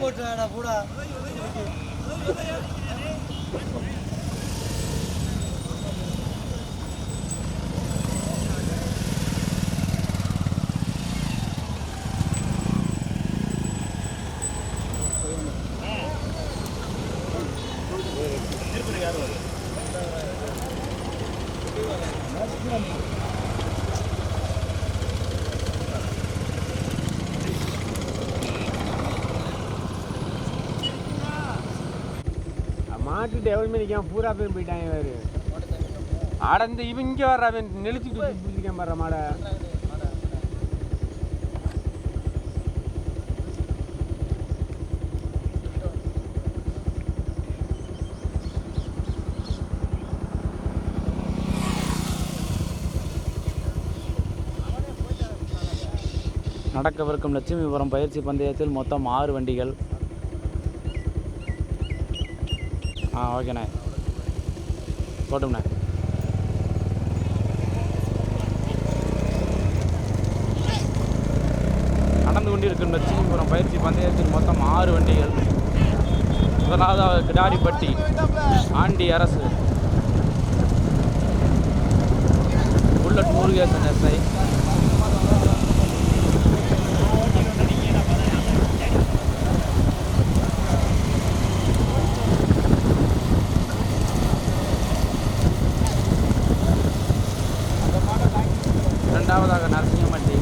போட்டு போடா. மாட்டுட்டு எவ்வளவுமே நிற்கான் பூரா பேர் போயிட்டாங்க வேறு அடந்து இவன் இங்கே வர்ற அவன் நெளிச்சுட்டு பிடிச்சிருக்கேன் பாரு மாடை நடக்கவிருக்கும் லட்சுமிபுரம் பயிற்சி பந்தயத்தில் மொத்தம் ஆறு வண்டிகள். ஆ ஓகேண்ணே போட்டும்ண்ணே. நடந்து கொண்டிருக்கும் லட்சுமிபுரம் பயிற்சி பந்தயத்தில் மொத்தம் ஆறு வண்டிகள். முதலாவது கிடாரிப்பட்டி ஆண்டி அரசு. Bullet Murugesan SI. இரண்டாவதாக நரசிங்கமட்டி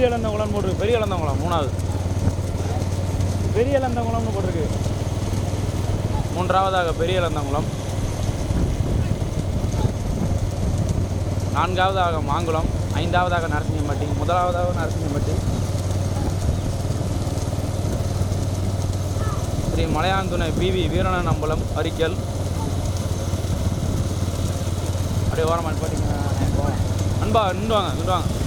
பெரிய இளந்தங்குளம் போட்டிருக்கு. பெரிய இளந்தங்குளம் மூணாவது. பெரிய இளந்தங்குளம்னு போட்டிருக்கு. மூன்றாவதாக பெரிய இளந்தங்குளம் நான்காவதாக மாங்குளம் ஐந்தாவதாக நரசிங்கம்பட்டி முதலாவதாக நரசிங்கம்பட்டி ஸ்ரீ மலையாந்துணை பிவி வீரணன் அம்பலம் அரிக்கல். அப்படியே ஓரமாக பார்த்தீங்கன்னா அன்பா நின்று வாங்க நின்று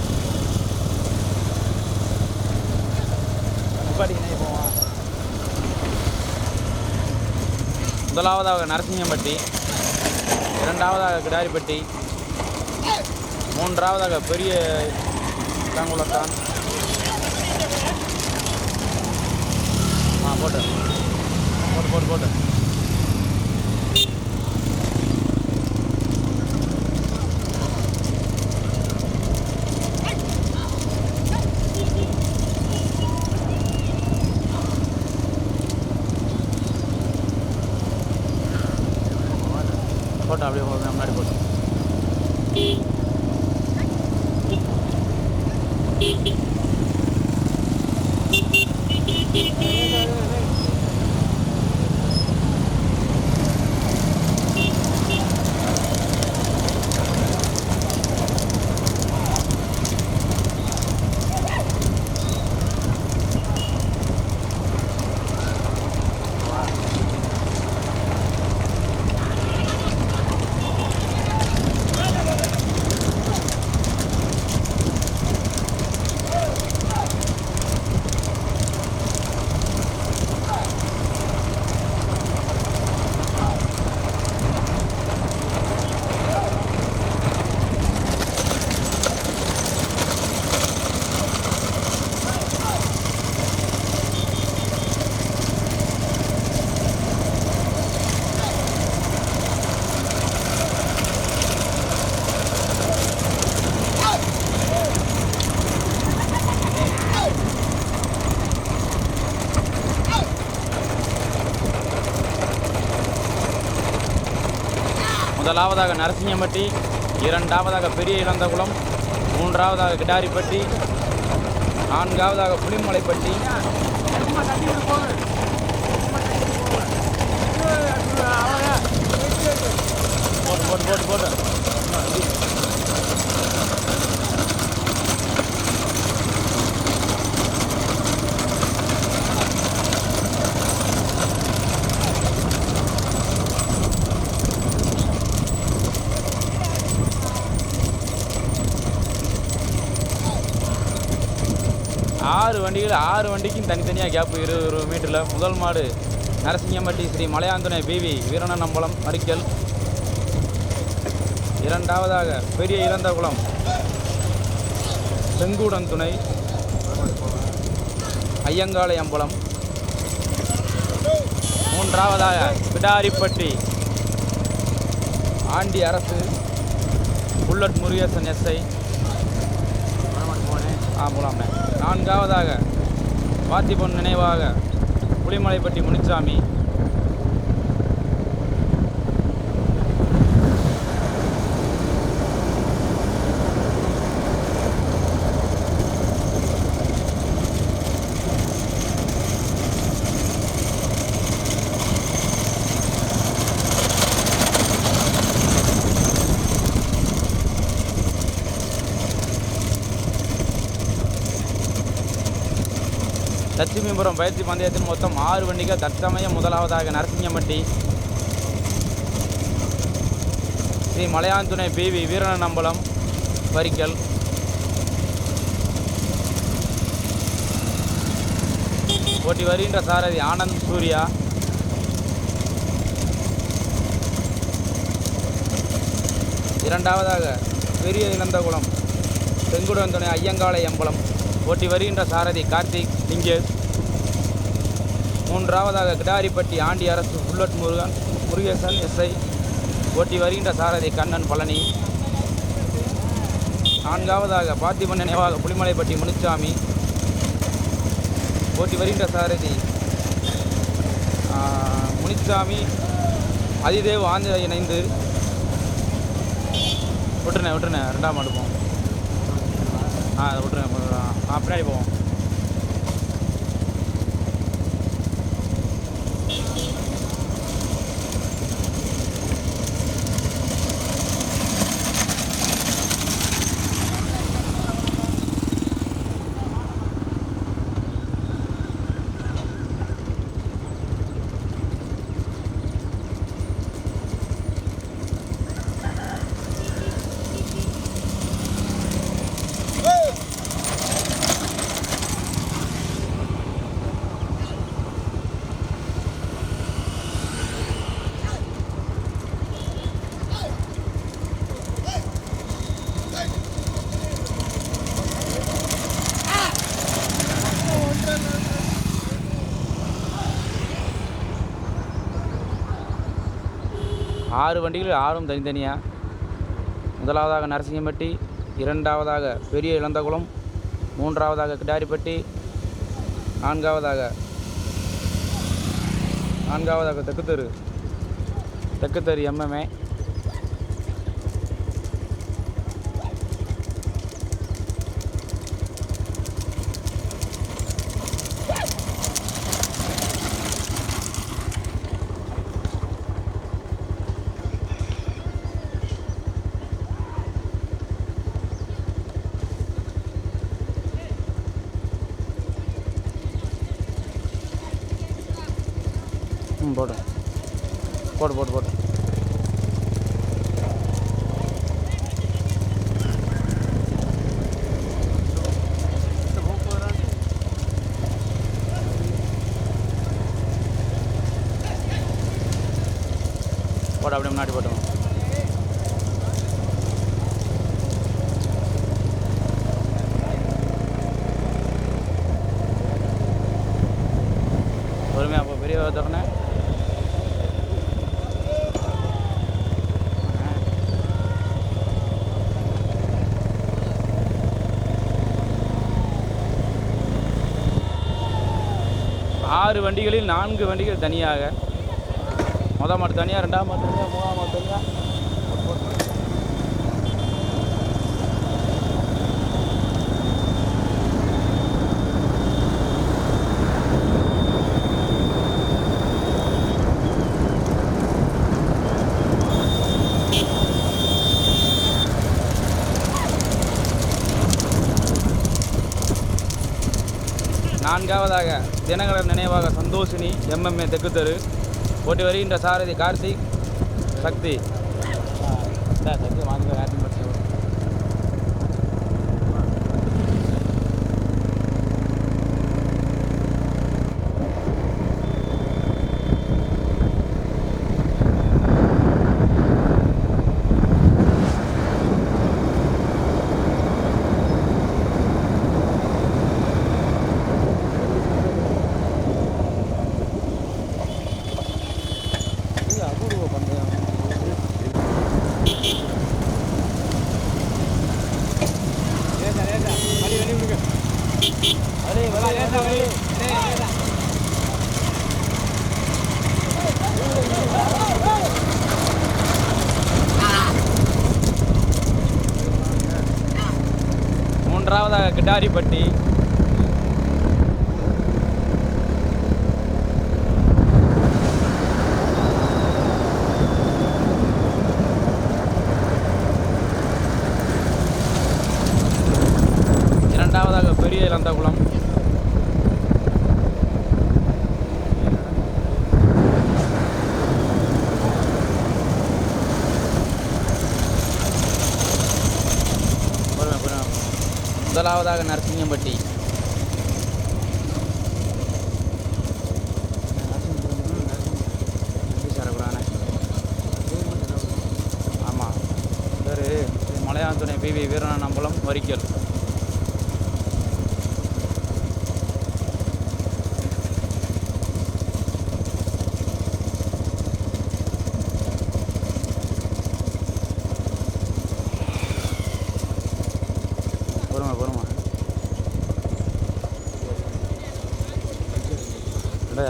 முதலாவதாக நரசிங்கம்பட்டி இரண்டாவதாக கிடாரிப்பட்டி மூன்றாவதாக பெரிய காங்குளத்தான் ஆ போட்டு. போட்டு போட்டு போட்டு. முதலாவதாக நரசிங்கம்பட்டி இரண்டாவதாக பெரிய இளந்தகுளம் மூன்றாவதாக கிடாரிப்பட்டி நான்காவதாக புளிமலைப்பட்டி. போட்டு போட்டு போட்டு போட்டு ஆறு வண்டிக்கும் தனித்தனியாக கேப்பு இருபது இருபது மீட்டரில். முதல் மாடு நரசிங்கம்பட்டி ஸ்ரீ மலையாந்துணை பிவி வீரணநம்பலம் மறிக்கல் இரண்டாவதாக பெரிய இறந்தகுளம் செங்கூடன் துணை. ஐயங்காளை அம்பலம். மூன்றாவதாக பிடாரிப்பட்டி ஆண்டி அரசு. Bullet Murugesan SI. ஆ மூலாம்ண்ணே நான்காவதாக வாத்திபன் நினைவாக புலிமலைப்பட்டி முனிச்சாமி. லட்சுமிபுரம் பயிற்சி பந்தயத்தில் மொத்தம் ஆறு வண்டிகள் தற்சமயம் முதலாவதாக நரசிங்கம்பட்டி. ஸ்ரீ மலையாந்துணை பிவி வீரணநம்பலம் பரிக்கல் ஓட்டி வருகின்ற சாரதி ஆனந்த் சூர்யா. இரண்டாவதாக பெரிய இனந்தகுளம் செங்குடன் துணை ஐயங்காலை அம்பலம். ஓட்டி வருகின்ற சாரதி கார்த்திக் லிங்கேஷ் மூன்றாவதாக கிடாரிப்பட்டி ஆண்டி அரசு புல்லட் முருகன் முருகேசன் எஸ்ஐ ஓட்டி வருகின்ற சாரதி கண்ணன் பழனி. நான்காவதாக பார்த்திபன் நினைவாக புலிமலைப்பட்டி முனிச்சாமி. ஓட்டி வருகின்ற சாரதி முனிசாமி முனிச்சாமி அதிதேவ் ஆஞ்ச இணைந்து. விட்டுருண்ணே விட்டுருண்ணே ரெண்டாம் மாடு போவோம். ஆ அதை விட்டுருங்க ஆ பின்னாடி போவோம். ஆறு வண்டிகள் ஆறும் தனித்தனியாக முதலாவதாக நரசிங்கம்பட்டி இரண்டாவதாக பெரிய இளந்தகுளம் மூன்றாவதாக கிடாரிப்பட்டி நான்காவதாக நான்காவதாக தெக்குத்தெரு தெக்குத்தெரு எம்எம்ஏ ம் போடு போடு போடு போடு போடு அப்படியே முன்னாடி போட்டு பொறுமையாக அப்போ பெரிய திறனை ஆறு வண்டிகளில் நான்கு வண்டிகள் தனியாக. மொதல் மாட்டு தனியாக ரெண்டாம் மாட்டு தனியாக மூணாம் மாட்டு தனியாக நான்காவதாக தினகரன் நினைவாக சந்தோஷினி எம்எம்ஏ தெற்கு தெரு ஓட்டி வருகின்ற சாரதி கார்த்திக் சக்தி. சக்தி வாங்க இரண்டாவதாக கிட்டாரிப்பட்டி முதலாவதாக நற்செய்தி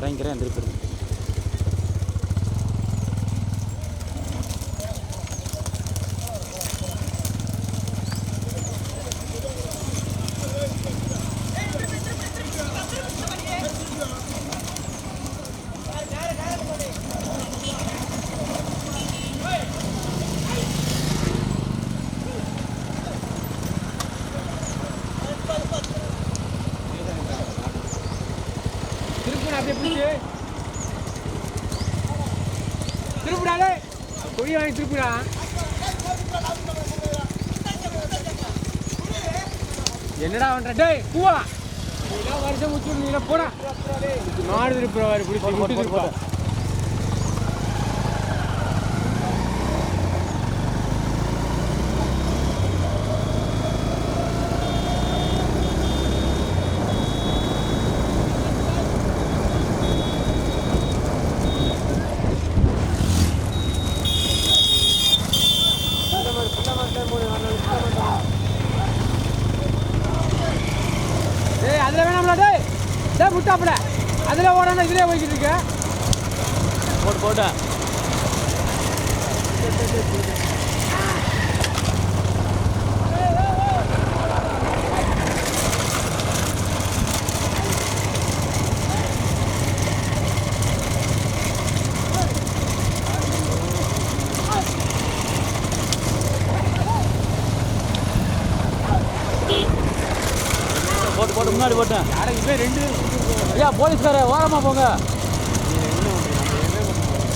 இறங்கிறேன் எந்திரிப்பிடுங்க திருப்பிடாலே கொடி வாங்கி திருப்பிடா. என்னடா பண்ற? டேய் பூவா. வருஷம் முடிச்சு போனா மாடு திருப்புற பிடிச்சி போட்டா ஐயா போலீஸ்கார ஓரமாக போங்க.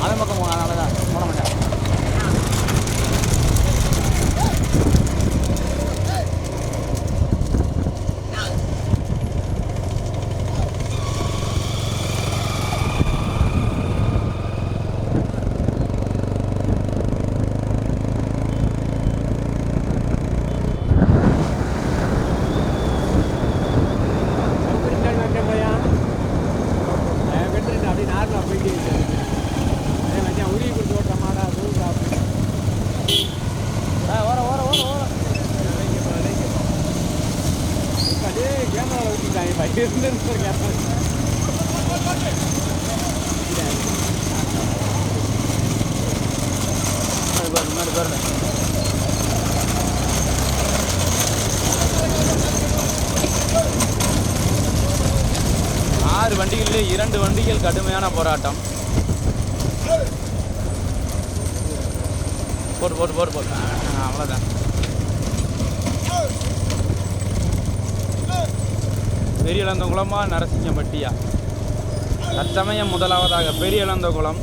அதே பக்கம் போங்க கடுமையான போராட்டம். போட்டு போட்டு போட்டு போட்டு அவ்வளோதான் பெரியலந்தகுளமா நரசிங்கப்பட்டியா தற்சமயம் முதலாவதாக பெரியலந்தகுளம்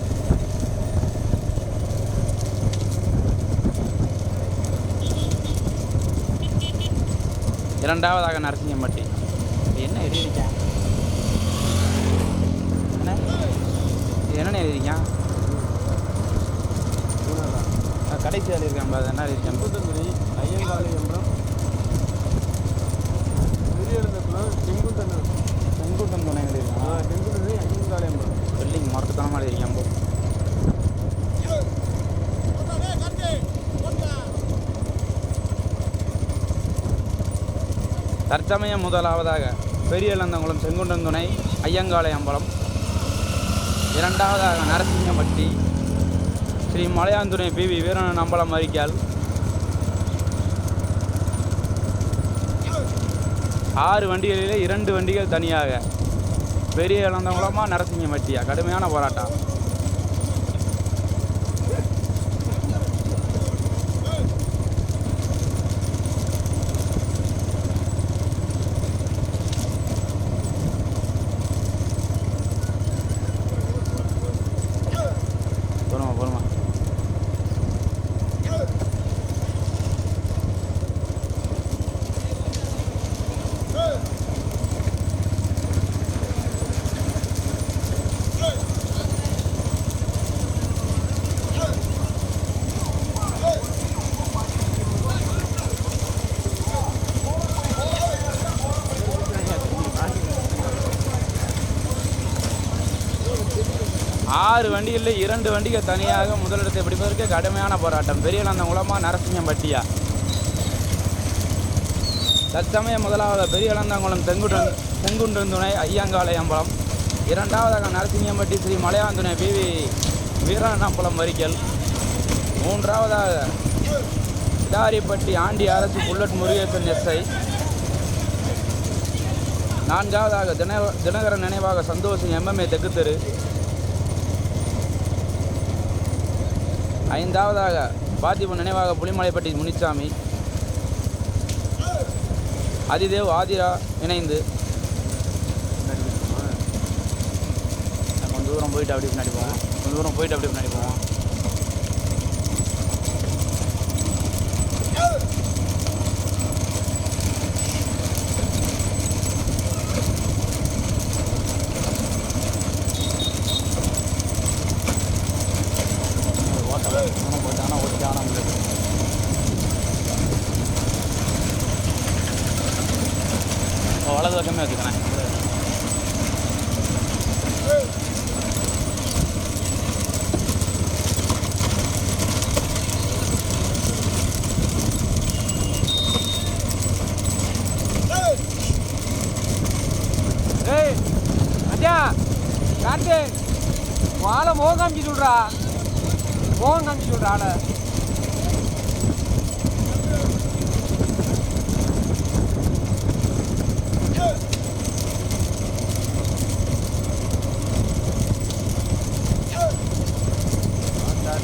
இரண்டாவதாக நரசிங்கம்பட்டி என்ன எழுதிருக்கேன் என்னென்ன எழுதிருக்கேன் கடைசி எழுதியிருக்கேன் பாரு என்ன எழுதிருக்கேன் எம்பரம் பெரிய குளம் செங்குந்தன் செங்குட்டன் துணை எழுதியிருக்கேன் செங்குந்தன் ஐயங்காலை எம்பரம் வெள்ளிங்க மொரட்டுத்தனமாக எழுதியிருக்கேன் போ. தற்சமயம் முதலாவதாக பெரிய இளந்தங்குளம் செங்குண்டன் துணை ஐயங்காலை அம்பலம் இரண்டாவதாக நரசிங்கம்பட்டி ஸ்ரீ மலையாந்துறை பி வி வீரனன் அம்பலம் அறிக்கால் ஆறு வண்டிகளிலே இரண்டு வண்டிகள் தனியாக. பெரிய இளந்தங்குளமா நரசிங்கம்பட்டியா கடுமையான போராட்டம். ஆறு வண்டிகளில் இரண்டு வண்டிகள் தனியாக முதலிடத்தை பிடிப்பதற்கு கடுமையான போராட்டம். பெரியலந்தங்குளமா நரசிங்கம்பட்டியா தற்சமயம் முதலாவது பெரியலந்தங்குளம் தெங்குடன் செங்குன்றன் துணை ஐயங்காலை அம்பலம் இரண்டாவதாக நரசிங்கம்பட்டி ஸ்ரீ மலையாந்துணை பிவி வீரநம்பலம் வரிக்கல். மூன்றாவதாக இதாரிப்பட்டி ஆண்டி அரசு புல்லட் முருகேசன் எஸ்ஐ. நான்காவதாக தின தினகரன் நினைவாக சந்தோஷம் எம்எம்ஏ தெற்கு தெரு ஐந்தாவதாக பார்த்திபன் நினைவாக புலிமலைப்பட்டி முனிசாமி அதிதேவ் ஆதிரா இணைந்து. கொஞ்சம் தூரம் போயிட்டு அப்படி பின்னாடி போவோம். கொஞ்சம் தூரம் போயிட்டு அப்படி பின்னாடி போவோம்.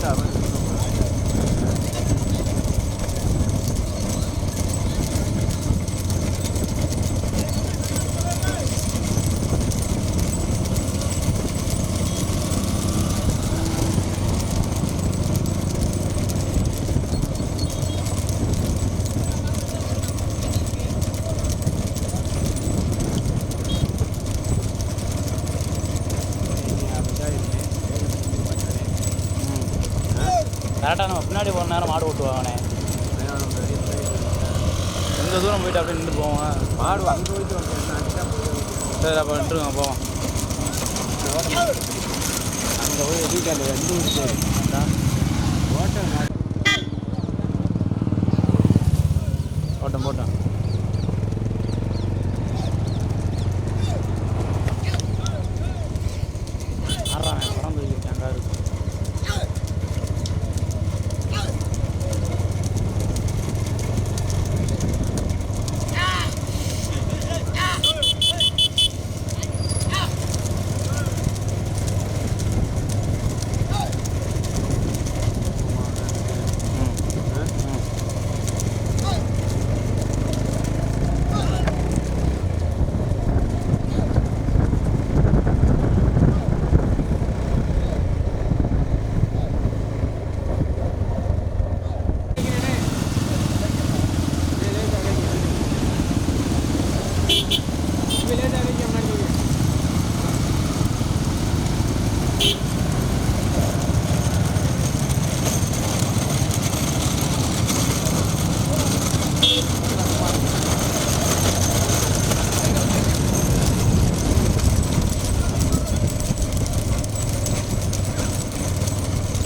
abi. போட்டோம் போட்டோம்.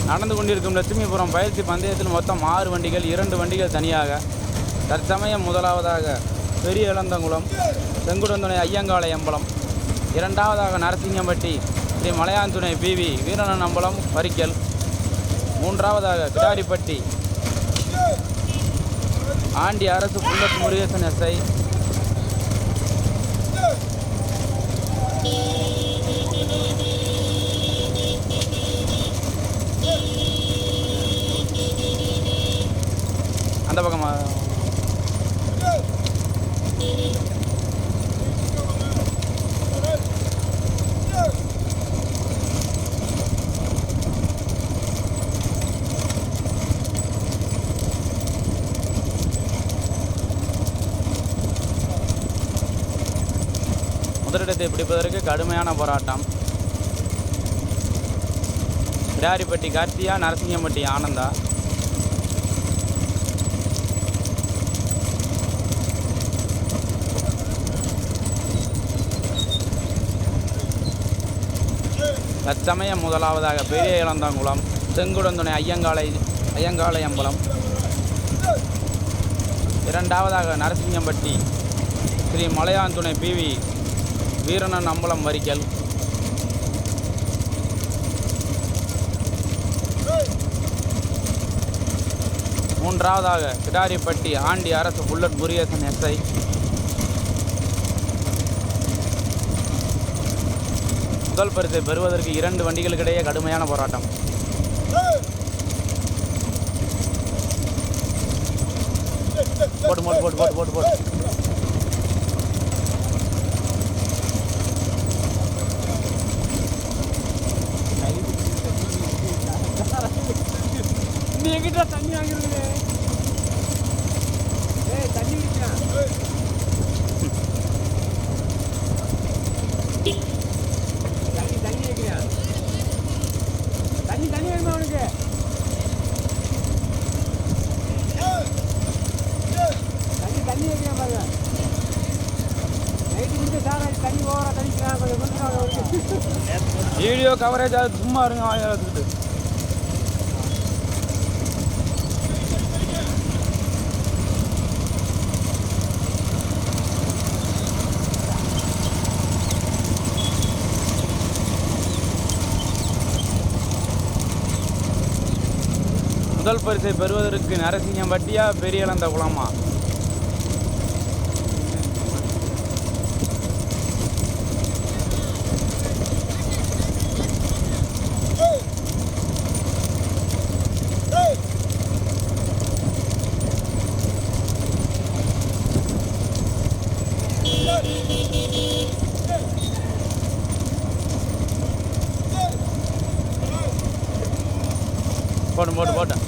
நடந்து கொண்டிருக்கும் லட்சுமிபுரம் பயிற்சி பந்தயத்தில் மொத்தம் ஆறு வண்டிகள் இரண்டு வண்டிகள் தனியாக. தற்சமயம் முதலாவதாக பெரிய இளந்தங்குளம் செங்குடந்துணை ஐயங்காளை அம்பலம் இரண்டாவதாக நரசிங்கம்பட்டி ஸ்ரீ மலையாந்துணை பிவி வீரனம்பலம் அம்பலம் பரிக்கல் மூன்றாவதாக Kidaripatti. Andi Arasu bullet Murugesan SI. அந்த பக்கமாக முதலிடத்தை பிடிப்பதற்கு கடுமையான போராட்டம். பிடாரிப்பட்டி கார்த்தியா நரசிங்கம்பட்டி ஆனந்தா. தற்சமயம் முதலாவதாக பெரிய இளந்தாங்குளம் செங்குடந்துணை ஐயங்காலை ஐயங்காலை அம்பலம். இரண்டாவதாக நரசிங்கம்பட்டி ஸ்ரீ மலையாந்துணை பிவி வீரனன் அம்பலம் வரிக்கல் மூன்றாவதாக கிடாரிப்பட்டி ஆண்டி அரசு புல்லட் முருகேசன் எஸ்ஐ. முதல் பரிசை பெறுவதற்கு இரண்டு வண்டிகளுக்கிடையே கடுமையான போராட்டம். போட்டு போட்டு போட்டு போட்டு போட்டு போட்டு வீடியோ கவரேஜ் அது சும்மா இருங்க வாயில முதல் பரிசை பெறுவதற்கு நரசிங்கம்பட்டியா பெரிய இளந்த குளமா? போட்டு போட்டு போட்டேன்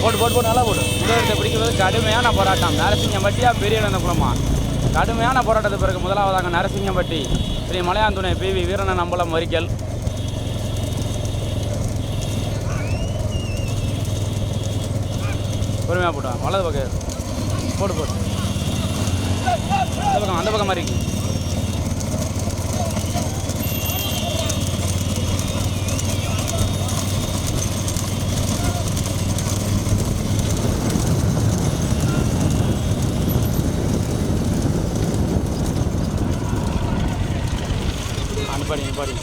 போட்டு போட்டு போட்டு நல்லா போட்டு முதலிடத்தை பிடிக்கிறது கடுமையான போராட்டம். நரசிங்கம்பட்டியா பெரிய இழந்த குளமா கடுமையான போராட்டத்தை பிறகு முதலாவதாக நரசிங்கம்பட்டி. ஸ்ரீ மலையாந்துணை பிவி வீரனன் நம்பலம் மறிக்கல் பொறுமையாக போட்டு வலது பக்கம் போட்டு போட்டு அந்த பக்கம் அந்த பக்கம் மாதிரி. அனுப்பாடி அனுப்பாடி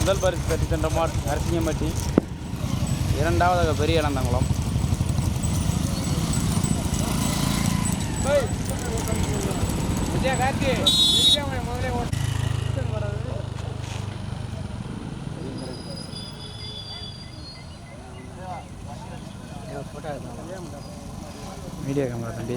முதல் பரிசு பெற்று சென்ற மாட் நரசிங்கம்பட்டி. இரண்டாவதாக பெரிய இளந்தங்குளம் விஜயா கார்த்தி விஜயா அவனை மீடியா கேமரா தம்பி.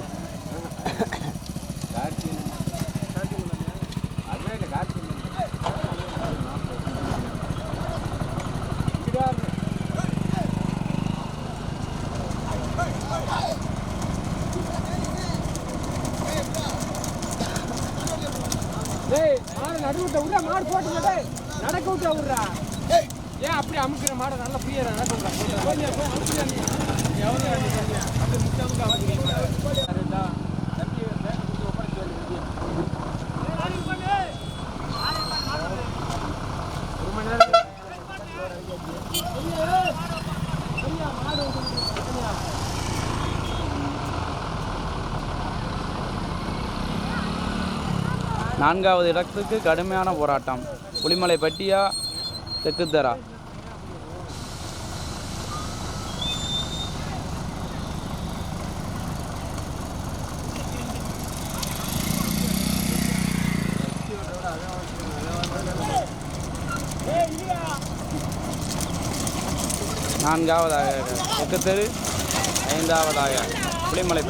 நான்காவது இடத்துக்கு கடுமையான போராட்டம். புலிமலை பட்டியா தெக்குத்தரா. நான்காவதாக தெக்குத்தெரு ஐந்தாவதாக. புளிமலை